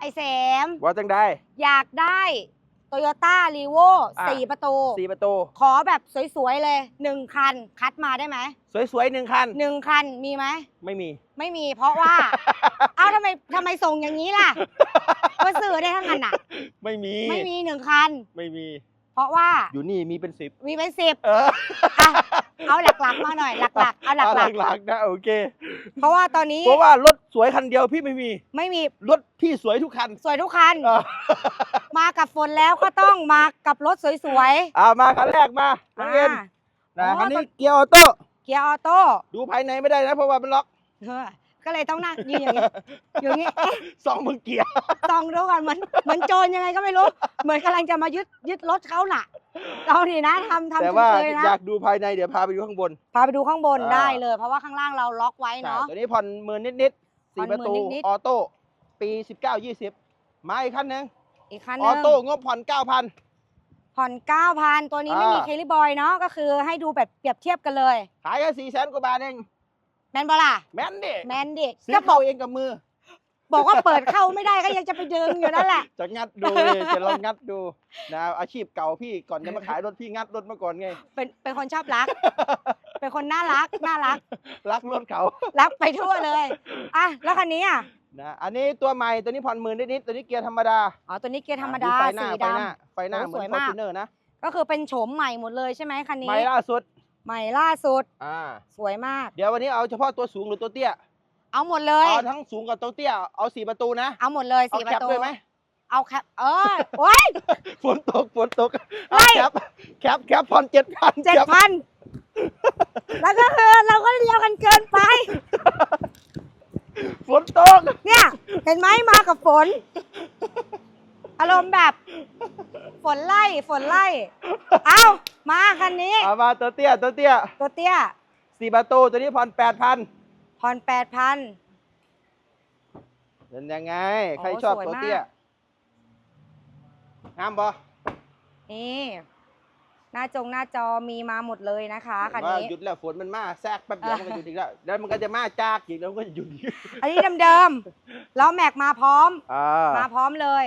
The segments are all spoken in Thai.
ไอเสมว่าจังได้ อยากได้โตโยต้ารีโวอะ สี่ประตู สี่ประตู ขอแบบสวยๆเลยหนึ่งคัน คัดมาได้ไหมสวยๆหนึ่งคัน หนึ่งคันมีไหม ไม่มี ไม่มีเพราะว่า เอ้าทำไมทำไมส่งอย่างนี้ล่ะ ก็ซื้อได้ทั้งนั้นอะ ไม่มี ไม่มีหนึ่งคัน ไม่มี เพราะว่าอยู่นี่มีเป็นสิบมีเป็นสิบเอออะเอาหลักๆมาหน่อยหลักๆเอาหลักหลักๆนะโอเค ๆ เพราะว่าตอนนี้เพราะว่ารถสวยคันเดียวพี่ไม่มี ไม่มีรถพี่สวยทุกคันสวยทุกคัน เออมากับฝนแล้วก็ต้องมากับรถสวยอ่ามาคันแรกมาๆน้องเอ็นอ่า นะอ๋อคันนี้เกียร์ออโต้เกียร์ออโต้ดูภายในไม่ได้นะเพราะว่ามันล็อก เออ ก็เลยต้องนั่งยืนอย่างนี้อยู่อย่างนี้เอ๊ะสองมือเกียร์ส่องดูก่อนเหมือนเหมือนโจรยังไงก็ไม่รู้ เหมือนกำลังจะมายึดยึดรถเขาน่ะเรานี่นะทำทำแต่จนว่าเคยนะอยากดูภายในเดี๋ยวพาไปดูข้างบน พาไปดูข้างบนอ่า ได้เลย เพราะว่าข้างล่างเราล็อกไว้เนาะ ใช่ตัวนี้ผ่อนหมื่นนิดๆผ่สี่อนประตูหมื่นนิดๆ ออโต้ ปี 19 20 มาอีกคันหนึงอีกคันหออนึงโต้งบผ่อน 9,000 ผ่อน9,000 ตัวนี้ไม่มีอ่า เคลิบอยเนาะก็คือให้ดูแบบเปรียบเทียบกันเลย ขายแค่4แสนกว่าบาทเอง แมนบอล่ะแม่นดิแมนดิซื้อก็บอเข้ากเองกับมือ บอกว่าเปิดเข้าไม่ได้ก็ยังจะไปดึงอยู่นั่นแหละ จะงัดดูเลยจะลองงัดดูนะอาชีพเก่าพี่ก่อนจะมาขายรถพี่งัดรถมาก่อนไง เป็นเป็นคนชอบรัก เป็นคนน่ารักน่ารัก รักรถเขารักไปทั่วเลยอะแล้วคันนี้อะนะอันนี้ตัวใหม่ตัวนี้ผ่อนหมื่นนิดๆตัวนี้เกียร์ธรรมดาอ๋อตัวนี้เกียร์ธรรมดาไฟหน้าสีไฟดหน้าไฟหน้าโอ้เหมือนสวยฟอมาก ร์จูเนอร์นะำก็คือเป็นโฉมใหม่หมดเลยใช่ไหมคันนี้ ใหม่ล่าสุด ใหม่ล่าสุด อ่า สวยมาก เดี๋ยววันนี้เอาเฉพาะตัวสูงหรือตัวเตี้ย เอาหมดเลย เอาทั้งสูงกับตัวเตี้ย เอาสี่ประตูนะ เอาหมดเลยเอาสี่ปแคประตูด้วยไหมเอาแคปเออโอ้ย ฝนตกฝนตกไล่เอาแคปแคปแคปผ่อนเจ็ดพันเจ็ดพันแล้วก็คือเราก็เลี้ยวกันเกินไป ฝนตก เนี่ย เห็นไหมมากับฝน อารมณ์แบบ ฝนไล่ฝนไล่ เอา มาคันนี้ เอามาตัวเตี้ยตัวเตี้ยตัวเตี้ยสี่ประตูตัวนี้ผ่อนแปดพันผ่อนแปดพันเป็นยังไงโอ้ใครชอบสวยตัวมากเตี้ยงามปะนี่หน้าจงหน้าจอมีมาหมดเลยนะคะคันว่านี้หยุดแล้วฝนมันมาแทรกแป๊บเดียวอะมันก็หยุดอีกแล้วแล้วมันก็จะมาจากอีกแล้วมันก็จะหยุดอีกอันนี้เดิมๆล้อแม็กมาพร้อมอ่ามาพร้อมเลย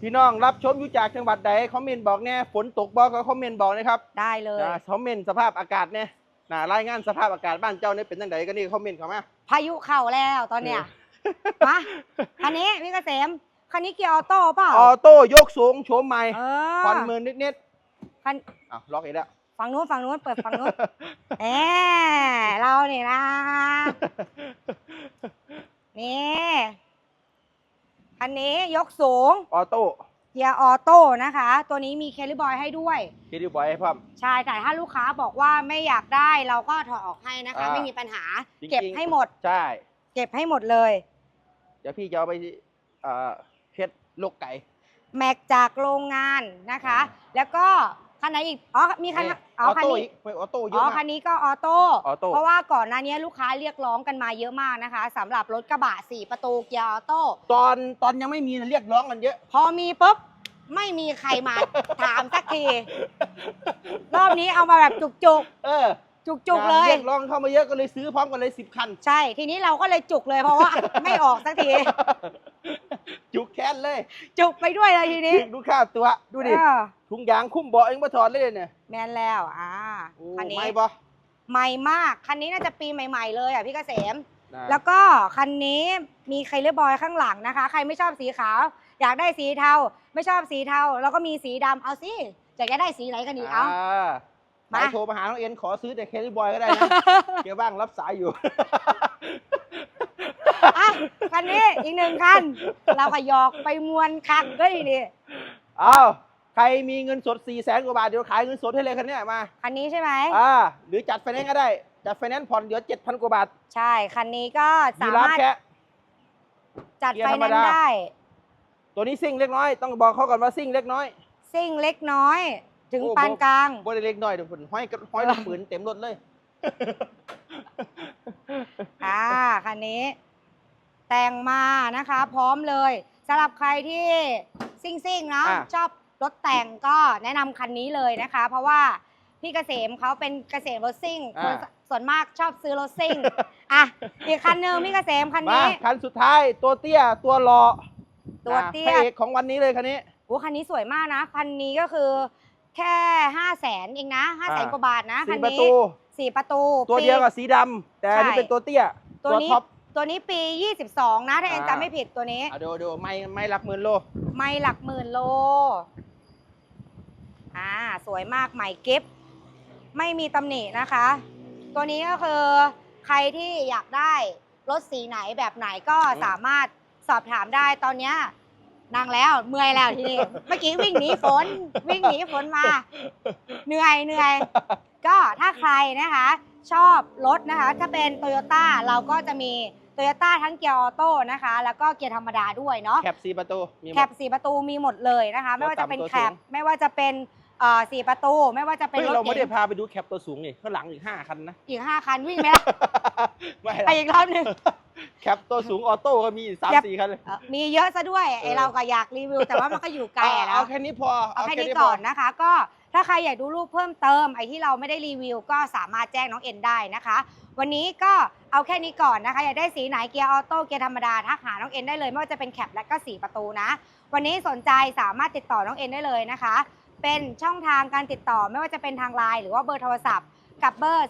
พี่น้องรับชมอยู่จากจังหวัดใดคอมเมนต์บอกแน่ฝนตกบอกก็คอมเมนต์บอกนะครับได้เลยนะคอมเมนต์สภาพอากาศเนี่ยนะรายงานสภาพอากาศบ้านเจ้าเนี่ยเป็นจังไดก็นี่คอมเมนต์เข้ามาพายุเข้าแล้วตอนเนี้ยมาคันนี้พี่เกษมคันนี้เกียร์ออโต้เปล่าออโต้ยกสูงโฉมใหม่เอผ่ออนหมื่นนิดคันๆอ้าวล็อกอีกแล้วฝั่งนู้นฝั่งนู้นเปิดฝั่งนู้นแหมเราเนี่ยนะนี่ คันนี้ยกสูง ออโต้เกียร์ออโต้นะคะ ตัวนี้มีเคลิบอยให้ด้วย คิดดีบอยให้พ่อม ใช่แต่ถ้าลูกค้าบอกว่าไม่อยากได้เราก็ถอดออกให้นะคะ อ่าไม่มีปัญหา จริงๆ เก็บให้หมด ใช่ เก็บให้หมดเลย เดี๋ยวพี่จะเอาไปเอ่อเฮ็ดลูกไก่ แม็กจากโรงงานนะคะอ่าแล้วก็ คันไหนอีก อ๋อ มีคันนี่อ๋อออคันโต้นี้ อีกไม่ออโต้เยอ๋อะอ มาคัก นนี้ก็ออโต้ ออโต้ เพราะว่าก่อนหน้านี้ลูกค้าเรียกร้องกันมาเยอะมากนะคะสำหรับรถกระบะ 4 ประตูเกียร์ออโต้ ตอนตอนยังไม่มีนะเรียกร้องกันเยอะ พอมีปุ๊บ ไม่มีใครมา ถามสักที รอบนี้เอามาแบบจุกเออๆจุกๆเลย เรียกร้องเข้ามาเยอะก็เลยซื้อพร้อมกันเลยสิบคัน ใช่ ทีนี้เราก็เลยจุกเลยเพราะว่า ไม่ออกสักที จุกแค้นเลย จุกไปด้วยเลยทีนี้ถึงดูค่าตัว ดูดิ เออถุงยางคุ้มเบาะเองมาถอดเลยเนี่ยแมนแล้วอ่าโอ้คันนี้ไม่ปะใหม่มาก คันนี้น่าจะปีใหม่ ๆ เลยอะพี่เกษมนะแล้วก็คันนี้มีไคเลอร์บอยข้างหลังนะคะ ใครไม่ชอบสีขาว อยากได้สีเทา ไม่ชอบสีเทา แล้วก็มีสีดำเอาสิอยากจะได้สีไหนกันดีเอาอ่ามาสายโทรมาหาน้องเอ็นขอซื้อแต่เคลลี่บอยก็ได้นะเกียร์บ้างรับสายอยู่อะ คันนี้อีกหนึ่งคัน เราก็หยอกไปมวนคักเฮ้ยดิอ้าวใครมีเงินสด4ี่แสนกว่าบาทเดี๋ยวขายเงินสดให้เลยคันเนี้ยมาคันนี้ใช่ไหมอ่าหรือจัดไฟแนนซ์ก็ได้ จัดไฟแนนซ์ผ่อนเดี๋ยวเจ็ดพันกว่าบาทใช่ คันนี้ก็มีสารับมารถแค่ จัดเกียร์ไฟธรรแนมนดา ซ์ได้ ตัวนี้ซิ่งเล็กน้อย ต้องบอกเขาก่อนว่าซิ่งเล็กน้อย ซิ่งเล็กน้อย ถึงโอ้ ปานกลาง บ่ได้เล็กน้อยเดี๋ยวผมห้อยกระห้อยเออลูกปืนเต็มรถเลย อ่าคันนี้ แต่งมานะคะ พร้อมเลยสำหรับใครที่ซิ่งซิ่งๆเนาะอะ ชอบรถแต่งก็แนะนำคันนี้เลยนะคะ เพราะว่าพี่เกษมเขาเป็นเกษมรถซิ่งคนส่วนมากชอบซื้อรถซิ่งอะอีกคันหนึ่งพี่เกษมคันมานี้ คันสุดท้ายตัวเตี้ยตัวรอตัวเตี้ยพระเอกของวันนี้เลยคันนี้ โอ้คันนี้สวยมากนะ คันนี้ก็คือแค่ห้าแสนเองนะห้าแสนอ่า กว่าบาทนะคัสี่นประนี้ตู สี่ประตูตัวปี เดียวกับสีดำแต่อันนี้ใช่ เป็นตัวเตี้ยตัวนี้ท็อป ตัวนี้ปี 22 นะถ้าเอ็นอ่าจำไม่ผิดตัวนี้อะดูดูไม่ไม่หลักหมื่นโล ไม่หลักหมื่นโล อ่า สวยมากใหม่กิฟไม่มีตำหนินะคะ ตัวนี้ก็คือใครที่อยากได้รถสีไหนแบบไหนก็สามารถสอบถามได้ตอนเนี้ยนั่งแล้วเมื่อยแล้วทีนี้ เมื่อกี้วิ่งหนีฝน วิ่งหนีฝนมา เหนื่อยเหนื่อย ก็ถ้าใครนะคะ ชอบรถนะคะ ถ้าเป็นโตโยต้าเราก็จะมี โตโยต้าทั้งเกียร์ออโต้นะคะ แล้วก็เกียร์ธรรมดาด้วยเนาะแคปสี่ประตูมีหมแคดปสี่ประตูมีหมดเลยนะคะ ไม่ว่าจะเป็นตัวแคต่ำตัวปสูงไม่ว่าจะเป็นเอ่อสี่ประตูไม่ว่าจะเป็นเฮ้ยรถเราไม่เก๋ได้งพาไปดูแคปตัวสูงนี่ข้างหลังอีกห้าคันนะ อีกห้าคันวิ่งไหมล่ะ ไม่ไปอีกรอบหนึ่ง แคปตัวสูงออโต้ก็มีสามแคป สี่คันเลย เอ่อมีเยอะซะด้วยไอเออ เราก็อยากรีวิว แต่ว่ามันก็อยู่ไกลอะเอานะ แค่นี้พอเอาแค่นี้พก่อนนะคะ ก็ถ้าใครอยากดูรูปเพิ่มเติมไอที่เราไม่ได้รีวิวก็สามารถแจ้งน้องเอ็นได้นะคะ วันนี้ก็เอาแค่นี้ก่อนนะคะ อยากได้สีไหนเกียร์ออโต้เกียร์ธรรมดาทักหาน้องเอ็นได้เลยไม่ว่าจะเป็นแคปและก็สีประตูนะ วันนี้สนใจสามารถติดต่อน้องเอ็นได้เลยนะคะ เป็นช่องทางการติดต่อไม่ว่าจะเป็นทางไลน์หรือว่าเบอร์โทรศัพท์กับเบอร์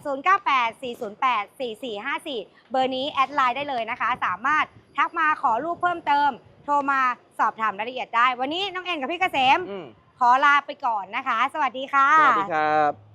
0984084454 เบอร์นี้แอดไลน์ได้เลยนะคะ สามารถทักมาขอรูปเพิ่มเติม โทรมาสอบถามรายละเอียดได้ วันนี้น้องเอ็นกับพี่เกษมอืมขอลาไปก่อนนะคะ สวัสดีค่ะ สวัสดีครับ